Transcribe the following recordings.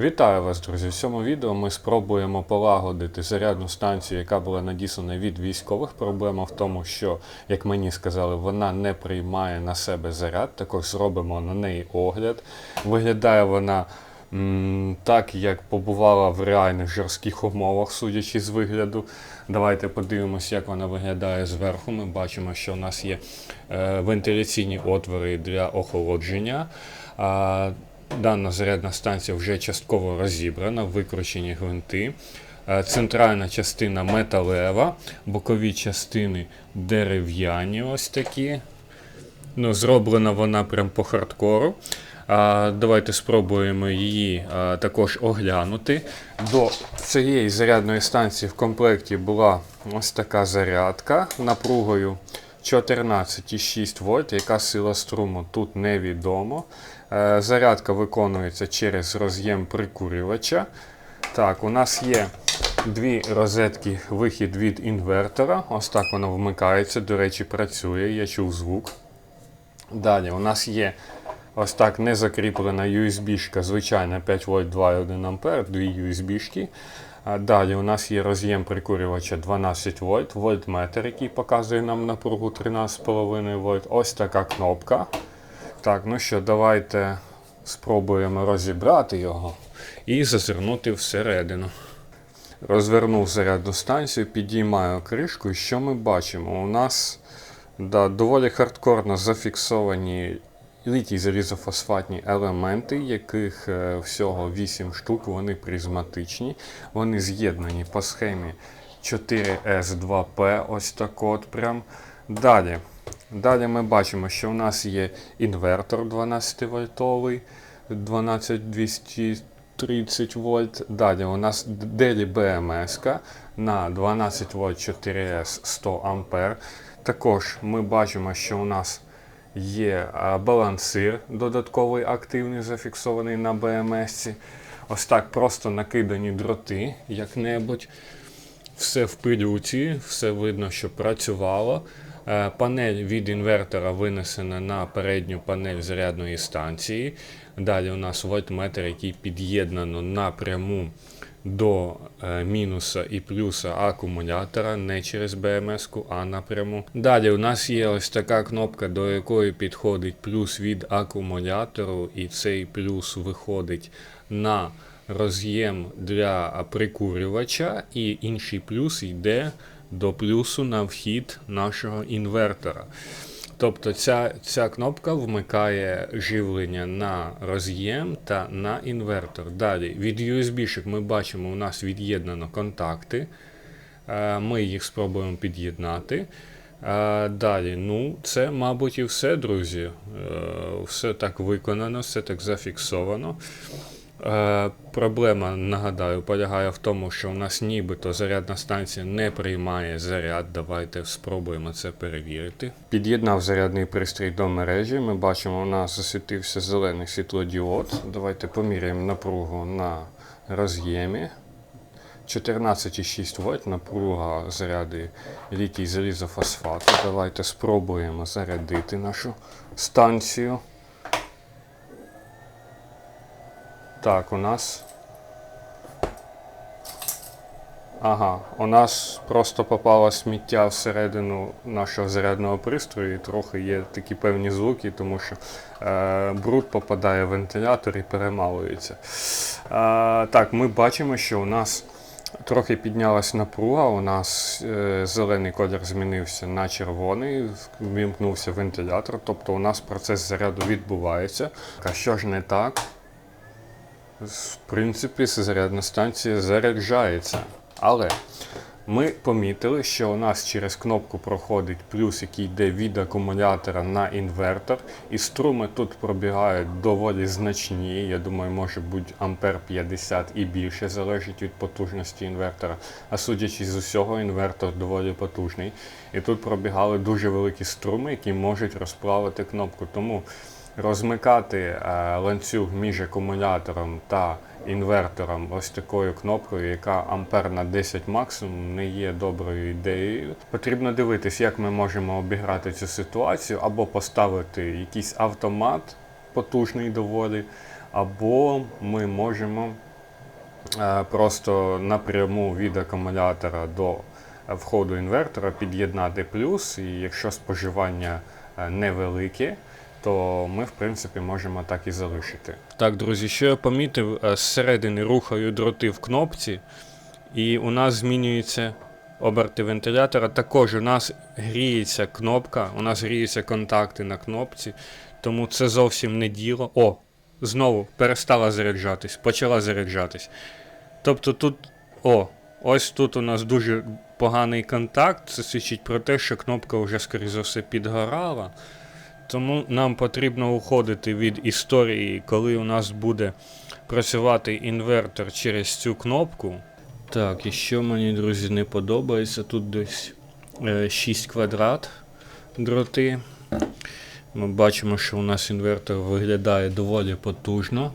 Вітаю вас, друзі! В цьому відео ми спробуємо полагодити зарядну станцію, яка була надіслана від військових. Проблема в тому, що, як мені сказали, вона не приймає на себе заряд. Також зробимо на неї огляд. Виглядає вона м, так, як побувала в реальних жорстких умовах, судячи з вигляду. Давайте подивимося, як вона виглядає зверху. Ми бачимо, що у нас є е, вентиляційні отвори для охолодження. Дана зарядна станція вже частково розібрана, викручені гвинти. Е, Центральна частина металева, бокові частини дерев'яні, ось такі. Ну, зроблена вона прям по хардкору. А, давайте спробуємо її а, також оглянути. До цієї зарядної станції в комплекті була ось така зарядка напругою 14,6 вольт. Яка сила струму тут невідомо. Е, Зарядка виконується через роз'єм прикурювача. Так, у нас є дві розетки, вихід від інвертора. Ось так воно вмикається. До речі, працює, я чув звук. Далі у нас є ось так не закріплена USB-шка, звичайна 5 вольт 2,1 А, дві USB-шки. Далі у нас є роз'єм прикурювача 12 вольт, вольтметр, який показує нам напругу 13,5 вольт. Ось така кнопка. Так, ну що, давайте спробуємо розібрати його і зазирнути всередину. Розвернув зарядну станцію, підіймаю кришку, і що ми бачимо? У нас да, доволі хардкорно зафіксовані літій залізофосфатні елементи, яких е, всього 8 штук, вони призматичні, вони з'єднані по схемі 4S2P, ось так от прям. Далі. Далі ми бачимо, що у нас є інвертор 12 вольтовий, 12230 вольт. Далі у нас Deli BMS на 12 вольт 4S 100 ампер. Також ми бачимо, що у нас є балансир додатковий активний, зафіксований на BMS. Ось так просто накидані дроти як-небудь. Все в пилюці, все видно, що працювало. Е, Панель від інвертора винесена на передню панель зарядної станції. Далі у нас вольтметр, який під'єднано напряму до е, мінуса і плюса акумулятора, не через BMS, а напряму. Далі у нас є ось така кнопка, до якої підходить плюс від акумулятору, і цей плюс виходить на роз'єм для прикурювача, і інший плюс йде до плюсу на вхід нашого інвертора. Тобто ця, ця кнопка вмикає живлення на роз'єм та на інвертор. Далі від USB-шок ми бачимо, у нас від'єднано контакти. Е, Ми їх спробуємо під'єднати. Е, Далі, ну, це, мабуть, і все, друзі. Е, Все так виконано, все так зафіксовано. Е, проблема, нагадаю, полягає в тому, що у нас нібито зарядна станція не приймає заряд. Давайте спробуємо це перевірити. Під'єднав зарядний пристрій до мережі. Ми бачимо, у нас засвітився зелений світлодіод. Давайте поміряємо напругу на роз'ємі. 14,6 вольт напруга заряди літій залізофосфату. Давайте спробуємо зарядити нашу станцію. Так, у нас. Ага, у нас просто попало сміття всередину нашого зарядного пристрою, і трохи є такі певні звуки, тому що е, бруд попадає в вентилятор і перемалується. Е, так, ми бачимо, що у нас трохи піднялась напруга, у нас е, зелений колір змінився на червоний, вімкнувся вентилятор, тобто у нас процес заряду відбувається. А що ж не так? В принципі, зарядна станція заряджається. Але ми помітили, що у нас через кнопку проходить плюс, який йде від акумулятора на інвертор, і струми тут пробігають доволі значні. Я думаю, може бути ампер 50 і більше, залежить від потужності інвертора. А судячи з усього, інвертор доволі потужний. І тут пробігали дуже великі струми, які можуть розплавити кнопку. Тому розмикати е, ланцюг між акумулятором та інвертором ось такою кнопкою, яка ампер на 10 максимум, не є доброю ідеєю. Потрібно дивитись, як ми можемо обіграти цю ситуацію, або поставити якийсь автомат потужний доволі, або ми можемо е, просто напряму від акумулятора до входу інвертора під'єднати плюс, і якщо споживання е, невелике, то ми, в принципі, можемо так і залишити. Так, друзі, що я помітив, е, зсередини рухаю дроти в кнопці, і у нас змінюються оберти вентилятора. Також у нас гріється кнопка, у нас гріються контакти на кнопці, тому це зовсім не діло. О, знову перестала заряджатись, почала заряджатись. Тобто тут, о, ось тут у нас дуже поганий контакт. Це свідчить про те, що кнопка вже, скоріше за все, підгорала. Тому нам потрібно уходити від історії, коли у нас буде працювати інвертор через цю кнопку. Так, і що мені, друзі, не подобається, тут десь е, 6 квадрат дроти. Ми бачимо, що у нас інвертор виглядає доволі потужно.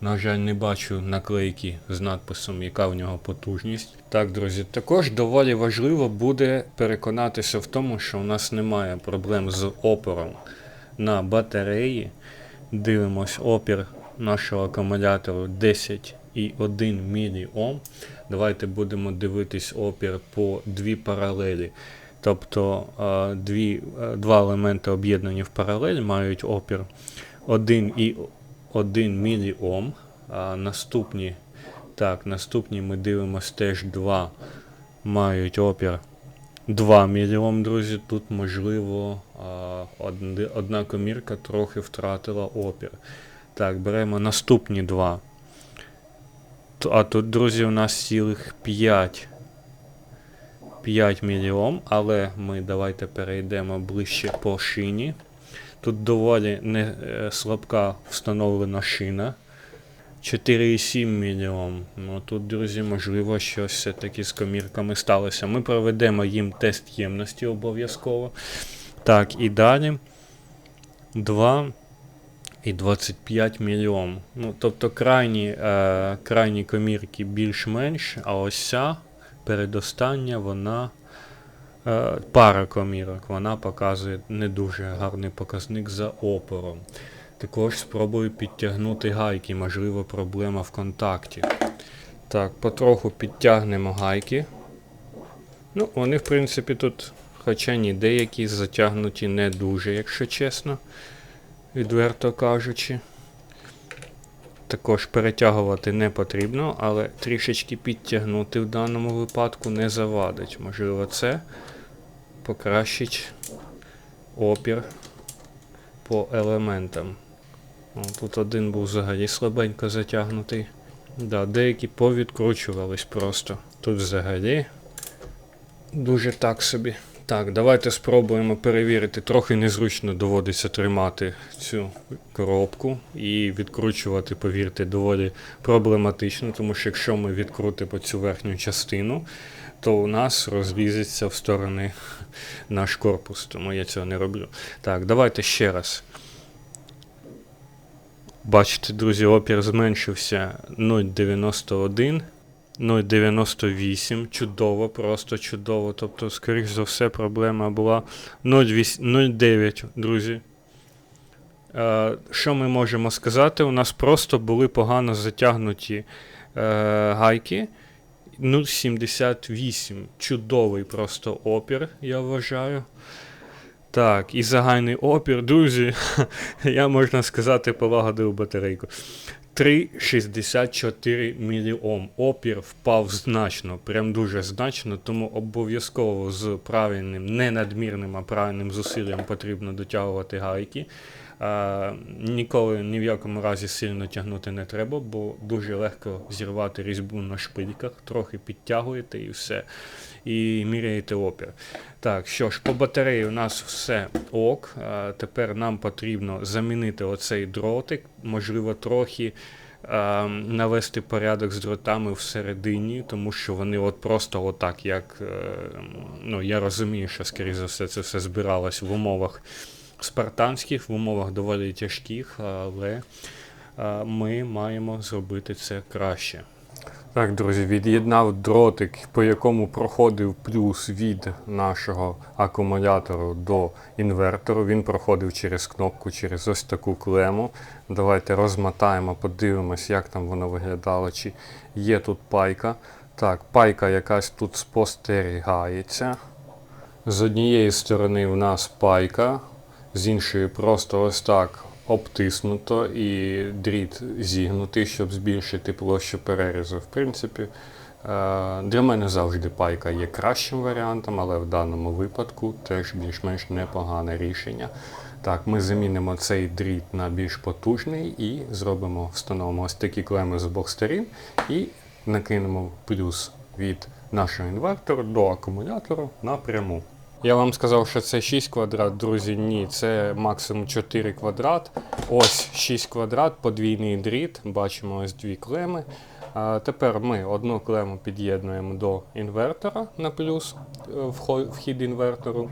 На жаль, не бачу наклейки з надписом, яка в нього потужність. Так, друзі, також доволі важливо буде переконатися в тому, що у нас немає проблем з опором на батареї. Дивимось опір нашого акумулятору 10,1 мОм. Давайте будемо дивитись опір по дві паралелі. Тобто дві, два елементи об'єднані в паралель мають опір 1,1 мОм. Наступні, так, наступні ми дивимося теж два мають опір 2 мільйом, друзі. Тут, можливо, одна комірка трохи втратила опір. Так, беремо наступні два. А тут, друзі, у нас цілих 5. 5 мільйом, але ми давайте перейдемо ближче по шині. Тут доволі не е, слабка встановлена шина. 4,7 мільйон. Ну тут, друзі, можливо, щось все-таки з комірками сталося. Ми проведемо їм тест ємності обов'язково. Так, і далі 2 і 25 мільйон. Ну, тобто крайні, е, крайні комірки більш-менш, а ось ця передостання, вона. Е, пара комірок, вона показує не дуже гарний показник за опором. Також спробую підтягнути гайки, можливо, проблема в контакті. Так, потроху підтягнемо гайки. Ну, вони, в принципі, тут, хоча ні, деякі затягнуті не дуже, якщо чесно, відверто кажучи. Також перетягувати не потрібно, але трішечки підтягнути в даному випадку не завадить. Можливо, це покращить опір по елементам. О, тут один був взагалі слабенько затягнутий. Да, деякі повідкручувались просто. Тут взагалі дуже так собі. Так, давайте спробуємо перевірити. Трохи незручно доводиться тримати цю коробку і відкручувати, повірте, доволі проблематично, тому що якщо ми відкрутимо цю верхню частину, то у нас розлізеться в сторони наш корпус, тому я цього не роблю. Так, давайте ще раз. Бачите, друзі, опір зменшився 0,91, 0,98. Чудово, просто чудово. Тобто, скоріш за все, проблема була 0,9, друзі. Е, що ми можемо сказати? У нас просто були погано затягнуті е, гайки. 0,78. Чудовий просто опір, я вважаю. Так, і загальний опір, друзі, я можна сказати, полагодив батарейку. 3,64 міліом. Опір впав значно, прям дуже значно, тому обов'язково з правильним, не надмірним, а правильним зусиллям потрібно дотягувати гайки. А, ніколи ні в якому разі сильно тягнути не треба, бо дуже легко зірвати різьбу на шпильках, трохи підтягуєте і все. І міряєте опір. Так, що ж, по батареї у нас все ок. Тепер нам потрібно замінити оцей дротик, можливо, трохи. Навести порядок з дротами всередині, тому що вони от просто отак, як е, ну я розумію, що скоріше за все це все збиралось в умовах спартанських, в умовах доволі тяжких, але ми маємо зробити це краще. Так, друзі, від'єднав дротик, по якому проходив плюс від нашого акумулятору до інвертору. Він проходив через кнопку, через ось таку клему. Давайте розмотаємо, подивимось, як там воно виглядало, чи є тут пайка. Так, пайка якась тут спостерігається. З однієї сторони в нас пайка, з іншої просто ось так обтиснуто і дріт зігнутий, щоб збільшити площу перерізу. В принципі, е, для мене завжди пайка є кращим варіантом, але в даному випадку теж більш-менш непогане рішення. Так, ми замінимо цей дріт на більш потужний і зробимо, встановимо ось такі клеми з обох сторін і накинемо плюс від нашого інвертору до акумулятору напряму. Я вам сказав, що це 6 квадрат, друзі. Ні, це максимум 4 квадрат. Ось 6 квадрат, подвійний дріт. Бачимо ось дві клеми. А тепер ми одну клему під'єднуємо до інвертора на плюс е, вхід інвертору.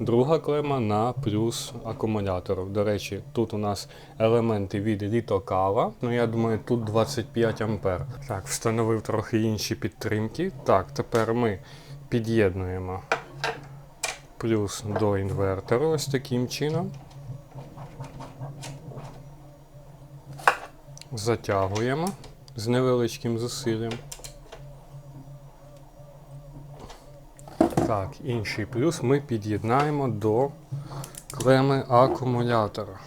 Друга клема на плюс акумулятору. До речі, тут у нас елементи від літокава. Ну я думаю, тут 25 ампер. Так, встановив трохи інші підтримки. Так, тепер ми під'єднуємо плюс до інвертору ось таким чином. Затягуємо з невеличким зусиллям. Так, інший плюс ми під'єднаємо до клеми акумулятора.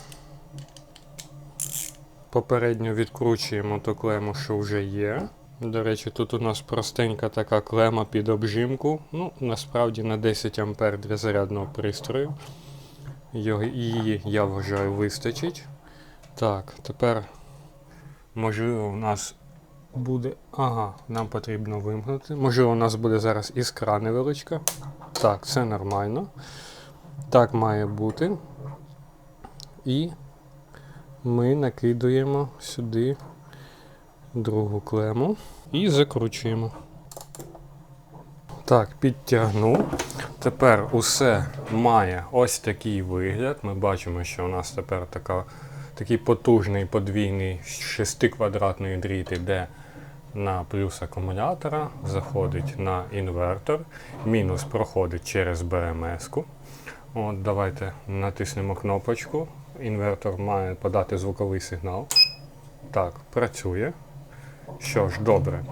Попередньо відкручуємо ту клему, що вже є. До речі, тут у нас простенька така клема під обжимку. Ну, насправді на 10 А для зарядного пристрою. Її, я вважаю, вистачить. Так, тепер, можливо, у нас буде. Ага, нам потрібно вимкнути. Можливо, у нас буде зараз іскра невеличка. Так, це нормально. Так має бути. І ми накидуємо сюди другу клему і закручуємо. Так, підтягнув. Тепер усе має ось такий вигляд. Ми бачимо, що у нас тепер така, такий потужний подвійний 6-квадратний дріт іде на плюс акумулятора, заходить на інвертор, мінус проходить через БМС-ку. От, давайте натиснемо кнопочку. Інвертор має подати звуковий сигнал. Так, працює. Що ж, добре.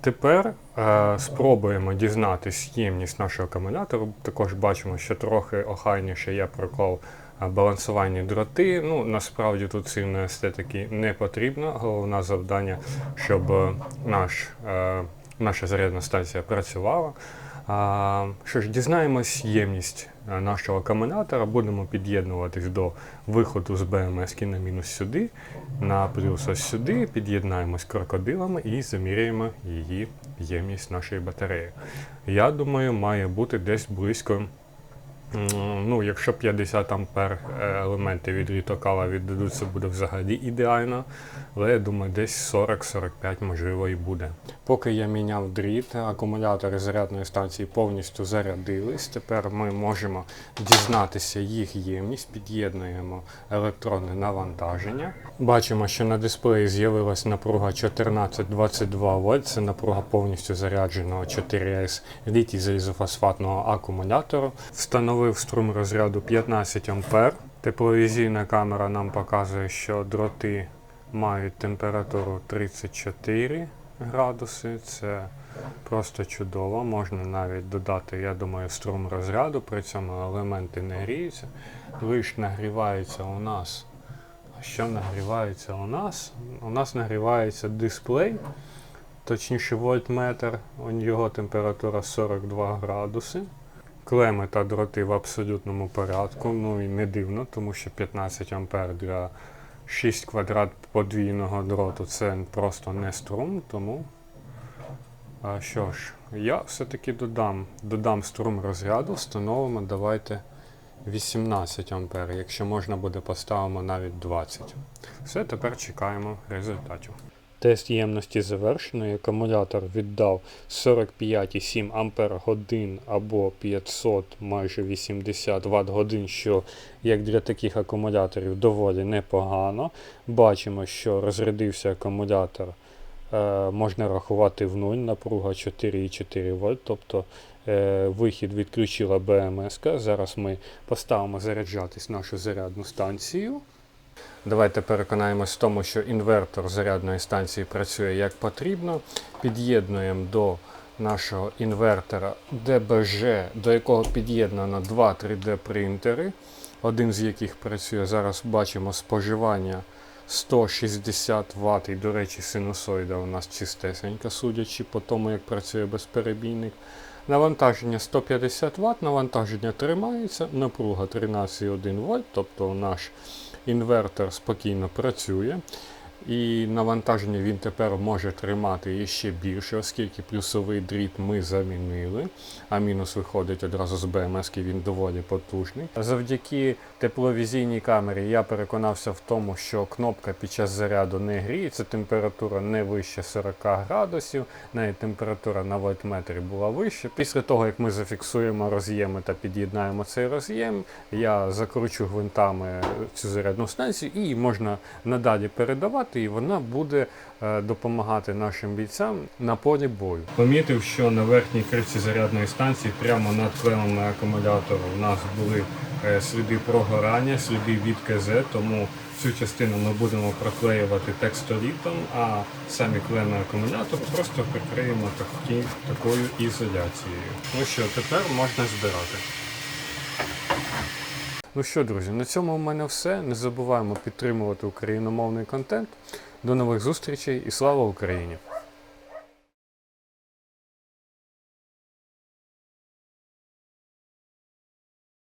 Тепер е, спробуємо дізнатись ємність нашого акумулятору. Також бачимо, що трохи охайніше я проклав е, балансувальні дроти. Ну, насправді тут сильної естетики не потрібно. Головне завдання, щоб е, наш, е, наша зарядна станція працювала. А, що ж, дізнаємось ємність е, нашого акумулятора, будемо під'єднуватись до виходу з БМС на мінус сюди, на плюс ось сюди, під'єднаємось крокодилами і заміряємо її ємність нашої батареї. Я думаю, має бути десь близько. Ну, якщо 50 ампер е, елементи від літокала віддадуться, буде взагалі ідеально. Але я думаю, десь 40-45 можливо і буде. Поки я міняв дріт, акумулятори зарядної станції повністю зарядились. Тепер ми можемо дізнатися їх ємність, під'єднуємо електронне навантаження. Бачимо, що на дисплеї з'явилась напруга 1422 вольт. Це напруга повністю зарядженого 4С літій залізофосфатного акумулятору. Встановив струм розряду 15 ампер. Тепловізійна камера нам показує, що дроти мають температуру 34 градуси. Це просто чудово. Можна навіть додати, я думаю, струм розряду, при цьому елементи не гріються. Лиш нагрівається у нас. А що нагрівається у нас? У нас нагрівається дисплей, точніше вольтметр, його температура 42 градуси. Клеми та дроти в абсолютному порядку. Ну і не дивно, тому що 15 ампер для 6 квадрат подвійного дроту це просто не струм, тому. А що ж, я все-таки додам, додам струм розряду, встановимо, давайте 18 ампер. Якщо можна буде, поставимо навіть 20. Все, тепер чекаємо результатів. Тест ємності завершено. і Акумулятор віддав 45,7 ампер годин або 500 майже 80 Вт годин, що як для таких акумуляторів доволі непогано. Бачимо, що розрядився акумулятор е, можна рахувати в нуль, напруга 4,4 вольт, тобто е, вихід відключила БМС. Зараз ми поставимо заряджатись нашу зарядну станцію. Давайте переконаємось в тому, що інвертор зарядної станції працює як потрібно. Під'єднуємо до нашого інвертора ДБЖ, до якого під'єднано два 3D принтери, один з яких працює. Зараз бачимо споживання 160 Вт. І, до речі, синусоїда у нас чистесенька, судячи по тому, як працює безперебійник. Навантаження 150 Вт, навантаження тримається, напруга 13,1 вольт, тобто наш інвертор спокійно працює. І навантаження він тепер може тримати іще більше, оскільки плюсовий дріт ми замінили, а мінус виходить одразу з БМС, він доволі потужний. Завдяки тепловізійній камері я переконався в тому, що кнопка під час заряду не гріється, температура не вище 40 градусів, навіть температура на вольтметрі була вища. Після того, як ми зафіксуємо роз'єми та під'єднаємо цей роз'єм, я закручу гвинтами цю зарядну станцію і можна надалі передавати, і вона буде е, допомагати нашим бійцям на полі бою. Помітив, що на верхній кришці зарядної станції, прямо над клемами акумулятора, у нас були е, сліди прогорання, сліди від КЗ, тому цю частину ми будемо проклеювати текстолітом, а самі клеми акумулятора просто прикриємо такою ізоляцією. Ну що, тепер можна збирати. Ну що, друзі, на цьому у мене все. Не забуваємо підтримувати україномовний контент. До нових зустрічей і слава Україні!